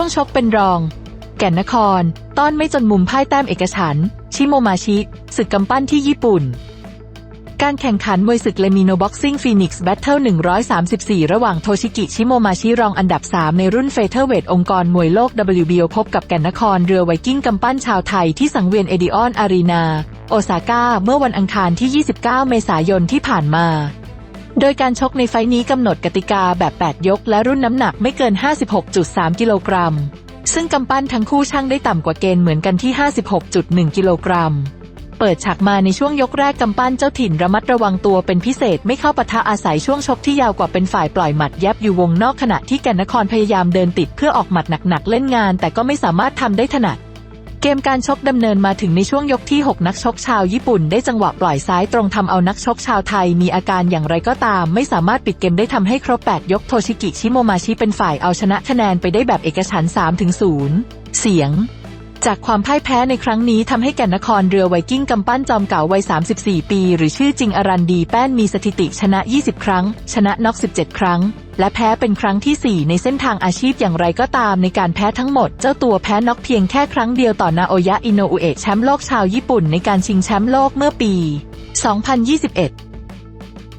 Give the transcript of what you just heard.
ช่วงชกเป็นรอง แก่นนคร ต้อนไม่จนมุมพ่ายแต้มเอกฉันชิโมมาชิศึกกำปั้นที่ญี่ปุ่น การแข่งขันมวยศึกเลมิโนบ็อกซิ่งฟีนิกซ์แบทเทิล134 ระหว่างโทชิกิชิโมมาชิรองอันดับ 3 ในรุ่นเฟเธอร์เวทองค์กรมวยโลก WBO พบกับแก่นนครเรือไวกิ้งกำปั้นชาวไทยที่สังเวียนเอดิออนอารีนา โอซาก้าเมื่อวันอังคารที่ 29 เมษายนที่ผ่านมา โดยการชกในไฟนี้กำหนดกติกาแบบ 8 ยก และรุ่นน้ำหนักไม่เกิน 56.3 กิโลกรัม ซึ่งกำปั้นทั้งคู่ช่างได้ต่ำกว่าเกณฑ์เหมือนกันที่ 56.1 กิโลกรัม เปิดฉากมาในช่วงยกแรกกำปั้นเจ้าถิ่นระมัดระวังตัวเป็นพิเศษไม่เข้าปะทะอาศัยช่วงชกที่ยาวกว่าเป็นฝ่ายปล่อยหมัดแยบอยู่วงนอกขณะที่แก่นนครพยายามเดินติดเพื่อออกหมัดหนักๆเล่นงาน แต่ก็ไม่สามารถทำได้ถนัด เกมการชกดำเนินมาถึงในช่วงยกที่ 6 นักชกชาวญี่ปุ่นได้จังหวะปล่อยซ้ายตรงทำเอานักชกชาวไทยมีอาการอย่างไรก็ตาม ไม่สามารถปิดเกมได้ทำให้ครบ 8 ยกโทชิกิชิโมมาชิเป็นฝ่ายเอาชนะคะแนนไปได้แบบเอกฉันท์3ถึง0เสียง จากความพ่ายแพ้ในครั้งนี้ทำให้แก่นนครเรือไวกิ้งกำปั้นจอมเก่าวัย 34 ปี หรือชื่อจริงอรันดีแป้นมีสถิติชนะ 20 ครั้ง ชนะน็อก 17 ครั้ง และแพ้เป็นครั้งที่ 4 ในเส้นทางอาชีพอย่างไรก็ตามในการแพ้ทั้งหมด เจ้าตัวแพ้น็อกเพียงแค่ครั้งเดียวต่อนาโอยะอินโนอุเอะแชมป์โลกชาวญี่ปุ่นในการชิงแชมป์โลกเมื่อปี 2021